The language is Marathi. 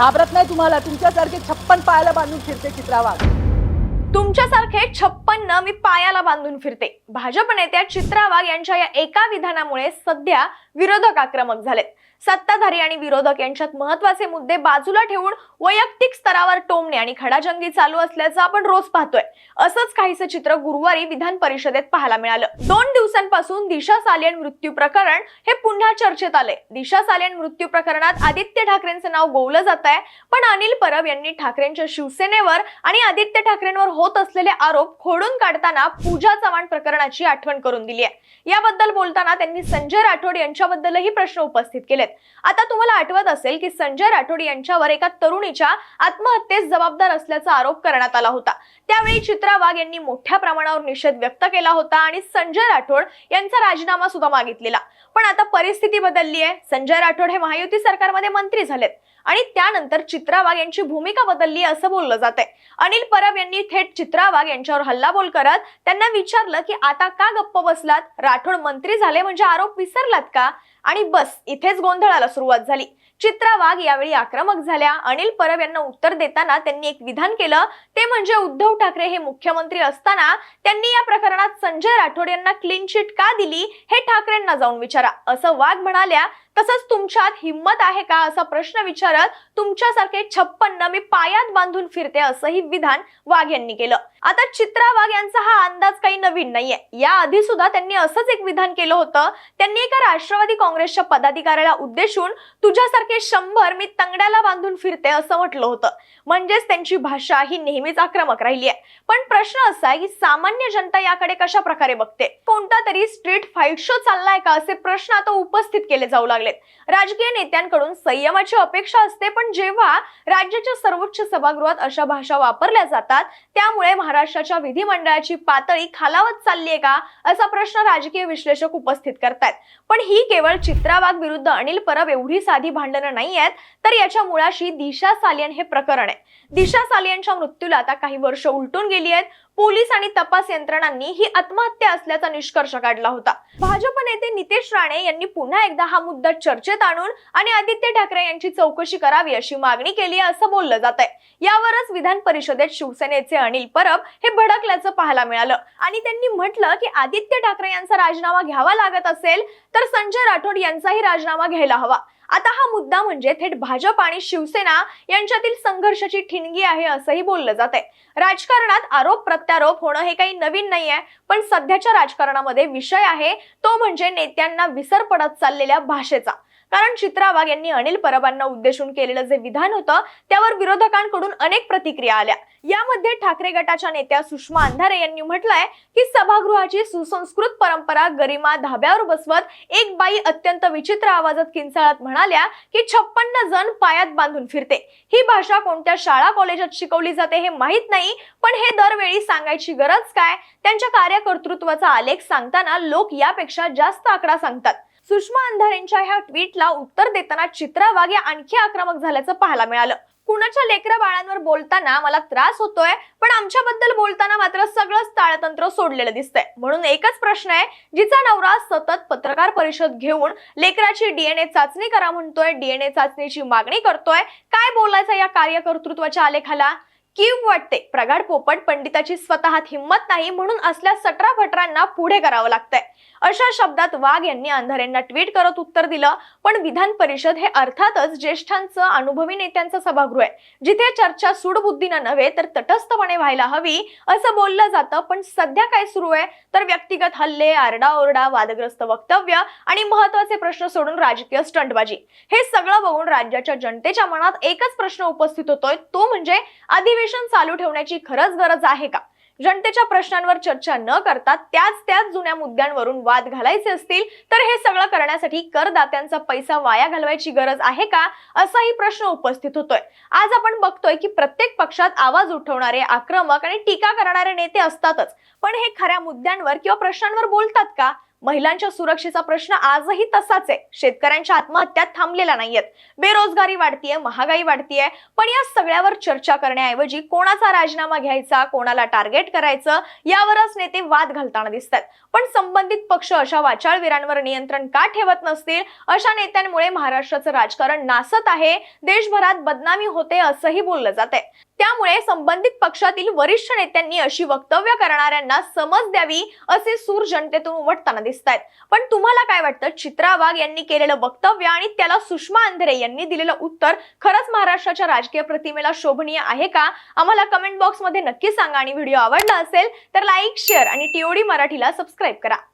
घाबरत नाही तुम्हाला? तुमच्यासारखे छप्पन पायाला बांधून फिरते चित्रा वाघ तुमच्यासारखे छप्पन्न मी पायाला बांधून फिरते. भाजप नेत्या चित्रा वाघ यांच्या या एका विधानामुळे सध्या विरोधक आक्रमक झालेत. सत्ताधारी आणि विरोधक यांच्यात महत्त्वाचे मुद्दे बाजूला ठेवून वैयक्तिक स्तरावर टोमणे आणि खडाजंगी चालू असल्याचं आपण रोज पाहतोय. असंच काहीसं चित्र गुरुवारी विधान परिषदेत पाहायला मिळालं. दोन दिवसांपासून दिशा सालियन मृत्यू प्रकरण हे पुन्हा चर्चेत आले दिशा सालियन मृत्यू प्रकरणात आदित्य ठाकरेंचं नाव गोवलं जात आहे पण अनिल परब यांनी ठाकरेंच्या शिवसेनेवर आणि आदित्य ठाकरेंवर होत असलेले आरोप खोडून काढताना पूजा चव्हाण प्रकरणाची आठवण करून दिली आहे याबद्दल बोलताना त्यांनी संजय राठोड यांच्याबद्दलही प्रश्न उपस्थित केलेत. आता तुम्हाला आठवत असेल की संजय राठोड यांच्यावर एका तरुणीच्या आत्महत्येस जबाबदार असल्याचा आरोप करण्यात आला होता. त्यावेळी चित्रा वाघ यांनी मोठ्या प्रमाणावर निषेध व्यक्त केला होता आणि संजय राठोड यांचा राजीनामा सुद्धा मागितलेला. पण आता परिस्थिती बदलली आहे संजय राठोड हे महायुती सरकारमध्ये मंत्री झालेत आणि त्यानंतर चित्रा वाघ यांची भूमिका बदलली असं बोललं जातंय. अनिल परब यांनी थेट चित्रा वाघ यांच्यावर हल्लाबोल करत त्यांना विचारलं की आता का गप्प बसलात? राठोड मंत्री झाले म्हणजे आरोप विसरलात का? आणि बस इथेच गोंधळाला सुरुवात झाली. चित्रा वाघ यावेळी आक्रमक झाल्या. अनिल परब यांना उत्तर देताना त्यांनी एक विधान केलं. ते म्हणजे उद्धव ठाकरे हे मुख्यमंत्री असताना त्यांनी या प्रकरणात संजय राठोड यांना क्लीन चिट का दिली हे ठाकरेंना जाऊन विचारा. असं वाघ म्हणाल्या तसंच तुमच्यात हिंमत आहे का असा प्रश्न विचारत तुमच्यासारखे छप्पन्न मी पायात बांधून फिरते असंही विधान वाघ यांनी केलं. आता चित्रा वाघ यांचा हा अंदाज काही नवीन नाहीये. या आधी सुद्धा त्यांनी असंच एक विधान केलं होतं. त्यांनी एका राष्ट्रवादी काँग्रेसच्या पदाधिकाऱ्याला उद्देशून तुझ्यासारखे शंभर मी तंगड्याला बांधून फिरते असं म्हटलं होतं. म्हणजेच त्यांची भाषा ही नेहमीच आक्रमक राहिली आहे पण प्रश्न असा आहे की सामान्य जनता याकडे कशा प्रकारे बघते? कोणता तरी स्ट्रीट फाईट शो चाललाय का? असे प्रश्न आता उपस्थित केले जाऊ लागलेत. राजकीय नेत्यांकडून संयमाची अपेक्षा असते पण जेव्हा राज्याच्या सर्वोच्च सभागृहात अशा भाषा वापरल्या जातात त्यामुळे महाराष्ट्राच्या विधिमंडळाची पातळी खालावत चालली आहे का? असा प्रश्न राजकीय विश्लेषक उपस्थित करतायत. पण ही केवळ चित्रावाघ विरुद्ध अनिल परब एवढी साधी भांडणं नाही आहेत तर याच्या मुळाशी दिशा सालियन हे प्रकरण आहे. दिशा सालियनच्या मृत्यूला आता काही वर्ष उलटून गेली आहेत पोलीस आणि तपास यंत्रणांनी ही आत्महत्या असल्याचा निष्कर्ष काढला होता. भाजप नेते नितेश राणे यांनी पुन्हा एकदा हा मुद्दा चर्चेत आणून आणि आदित्य ठाकरे यांची चौकशी करावी अशी मागणी केली आहे असं बोललं जात आहे यावरच विधान परिषदेत शिवसेनेचे अनिल परब हे भडकल्याचं पाहायला मिळालं. आणि त्यांनी म्हटलं की आदित्य ठाकरे यांचा राजीनामा घ्यावा लागत असेल तर संजय राठोड यांचाही राजीनामा घ्यायला हवा. आता हा मुद्दा म्हणजे थेट भाजप आणि शिवसेना यांच्यातील संघर्षाची ठिणगी आहे असंही बोललं जात आहे राजकारणात आरोप प्रत्यारोप होणं हे काही नवीन नाहीये पण सध्याच्या राजकारणामध्ये विषय आहे तो म्हणजे नेत्यांना विसर पडत चाललेल्या भाषेचा. कारण चित्रा वाघ यांनी अनिल परबांना उद्देशून केलेलं जे विधान होतं त्यावर विरोधकांकडून अनेक प्रतिक्रिया आल्या. यामध्ये ठाकरे गटाच्या नेत्या सुषमा अंधारे यांनी म्हटलंय की सभागृहाची सुसंस्कृत परंपरा गरिमा धाब्यावर बसवत एक बाई अत्यंत विचित्र आवाजात किंचाळत म्हणाल्या की छप्पन्न जण पायात बांधून फिरते. ही भाषा कोणत्या शाळा कॉलेजात शिकवली जाते हे माहीत नाही पण हे दरवेळी सांगायची गरज काय? त्यांच्या कार्यकर्तृत्वाचा आलेख सांगताना लोक यापेक्षा जास्त आकडा सांगतात. सुषमा अंधारेंच्या ह्या ट्विटला उत्तर देताना चित्रा वाघ या आणखी आक्रमक झाल्याचं पाहायला मिळालं. कुणाच्या लेकरा बाळांवर बोलताना मला त्रास होतोय पण आमच्याबद्दल बोलताना मात्र सगळंच ताळतंत्र सोडलेलं दिसतंय. म्हणून एकच प्रश्न आहे जिचा नवरा सतत पत्रकार परिषद घेऊन लेकराची डीएनए चाचणी करा म्हणतोय डीएनए चाचणीची मागणी करतोय काय बोलायचं या कार्यकर्तृत्वाच्या आलेखाला? कीव वाटते. प्रगाड पोपट पंडिताची स्वतःत हिंमत नाही म्हणून असल्या सटरा फटरांना पुढे करावं लागतंय. अशा शब्दात वाघ यांनी अंधारेंना ट्विट करत उत्तर दिलं पण विधान परिषद हे अर्थातच ज्येष्ठांचं अनुभवी नेत्यांचं सभागृह आहे. जिथे चर्चा सूडबुद्धीनं नव्हे तर तटस्थपणे व्हायला हवी असं बोललं जातं पण सध्या काय सुरू आहे? तर व्यक्तिगत हल्ले आरडाओरडा वादग्रस्त वक्तव्य आणि महत्त्वाचे प्रश्न सोडून राजकीय स्टंटबाजी. हे सगळं बघून राज्याच्या जनतेच्या मनात एकच प्रश्न उपस्थित होतोय तो म्हणजे अधिवेशन चालू ठेवण्याची खरंच गरज आहे का? जनतेच्या प्रश्नांवर चर्चा न करता त्याच त्याच जुन्या मुद्द्यांवरून वाद घालायचे असतील तर हे सगळं करण्यासाठी करदात्यांचा पैसा वाया घालवायची गरज आहे का? असाही प्रश्न उपस्थित होतोय. आज आपण बघतोय की प्रत्येक पक्षात आवाज उठवणारे आक्रमक आणि टीका करणारे नेते असतातच. पण हे खऱ्या मुद्द्यांवर किंवा प्रश्नांवर बोलतात का? महिलांच्या सुरक्षेचा प्रश्न आजही तसाच आहे. शेतकऱ्यांच्या आत्महत्या थांबलेल्या नाहीयेत. बेरोजगारी वाढतीये महागाई वाढतीये. पण या सगळ्यावर चर्चा करण्याऐवजी कोणाचा राजीनामा घ्यायचा कोणाला टार्गेट करायचं यावरच नेते वाद घालताना दिसतात. पण संबंधित पक्ष अशा वाचाळवीरांवर नियंत्रण का ठेवत नसतील? अशा नेत्यांमुळे महाराष्ट्राचं राजकारण नासत आहे. देशभरात बदनामी होते असंही बोललं जात आहे त्यामुळे संबंधित पक्षातील वरिष्ठ नेत्यांनी अशी वक्तव्य करणाऱ्यांना समज द्यावी असे सूर जनतेतून उमटताना दिसत आहेत पण तुम्हाला काय वाटतं? चित्रा वाघ यांनी केलेलं वक्तव्य आणि त्याला सुषमा अंधरे यांनी दिलेलं उत्तर खरंच महाराष्ट्राच्या राजकीय प्रतिमेला शोभनीय आहे का? आम्हाला कमेंट बॉक्समध्ये नक्की सांगा आणि व्हिडिओ आवडला असेल तर लाईक शेअर आणि टीओडी मराठीला सबस्क्राईब करा.